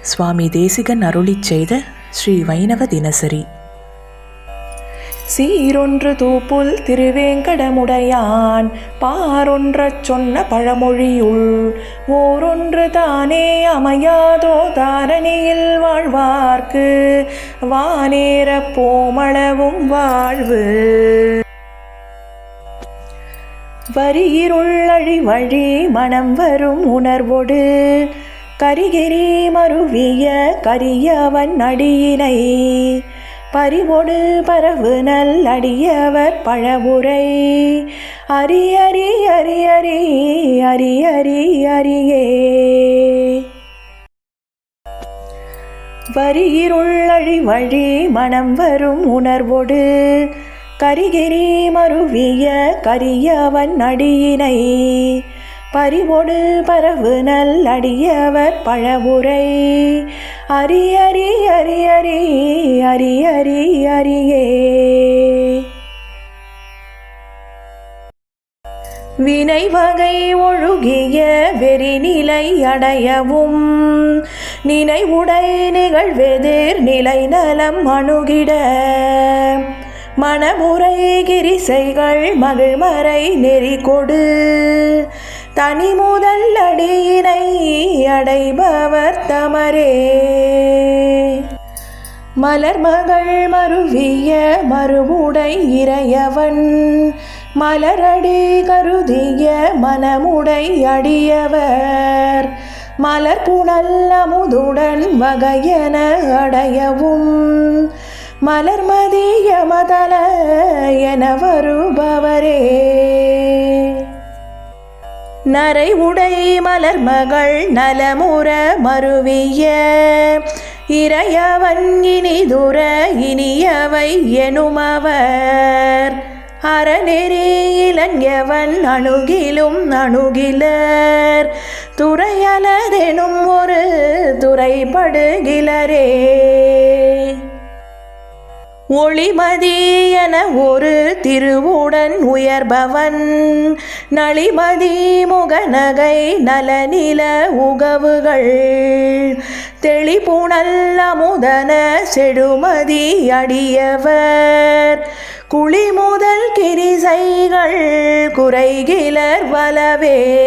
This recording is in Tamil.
சுவாமி தேசிகன் அருளிச் செய்த ஸ்ரீ வைணவ தினசரி. சீரொன்று தூப்புல் திருவேங்கடமுடையான் பாரொன்ற சொன்ன பழமொழியுள் ஓரொன்று தானே அமையாதோ தாரணியில் வாழ்வார்க்கு வானேறப் போமளவும் வாழ்வு. வரியிருள் அழி வழி மனம் வரும் உணர்வொடு கரிகிரி மருவிய கரியவன் அடியினை. பறிவொடு பரவு நல் அடியவர் பழவுரை. அரி அரி அரி அரி அரி அரி அரியே. வரியிருள் அழி வழி மனம் வரும் உணர்வொடு. கரிகிரி மருவிய கரியவன் அடியினை. பறிவொடு பரவு நல்லடியவர் பழவுரை. அரி அரி அரி அரி அரி அரி அரியே. வினை வகை ஒழுகிய வெறிநிலை அடையவும் நினைவுடை நிகழ்வெதிர் நிலை நலம் அணுகிட. மணமுறை கிரிசைகள் மகிழ்மறை நெறி கொடு தனி முதல் அடியினை அடைபவர் தமரே. மலர் மகள் மருவிய மறுமுடை இறையவன் மலரடி கருதிய மனமுடை அடியவர். மலர் புனல் அமுதுடன் வகையன அடையவும் மலர்மதிய மதல என வருபவரே. நரை உடை மலர் மகள் நலமுற மருவிய. இறையவன் இனிதுர இனியவை எனுமவர். அறநெறி அணுகிலும் அணுகிலர். துறையலதெனும் ஒரு துறைப்படுகிலரே. ஒளிமதி என ஒரு திருவுடன் உயர்பவன். நளிமதி முகநகை நலநில உகவுகள். தெளிபுணல் அமுதன செடுமதி அடியவர். குழி முதல் கிரிசைகள் குறைகிலர் வலவே.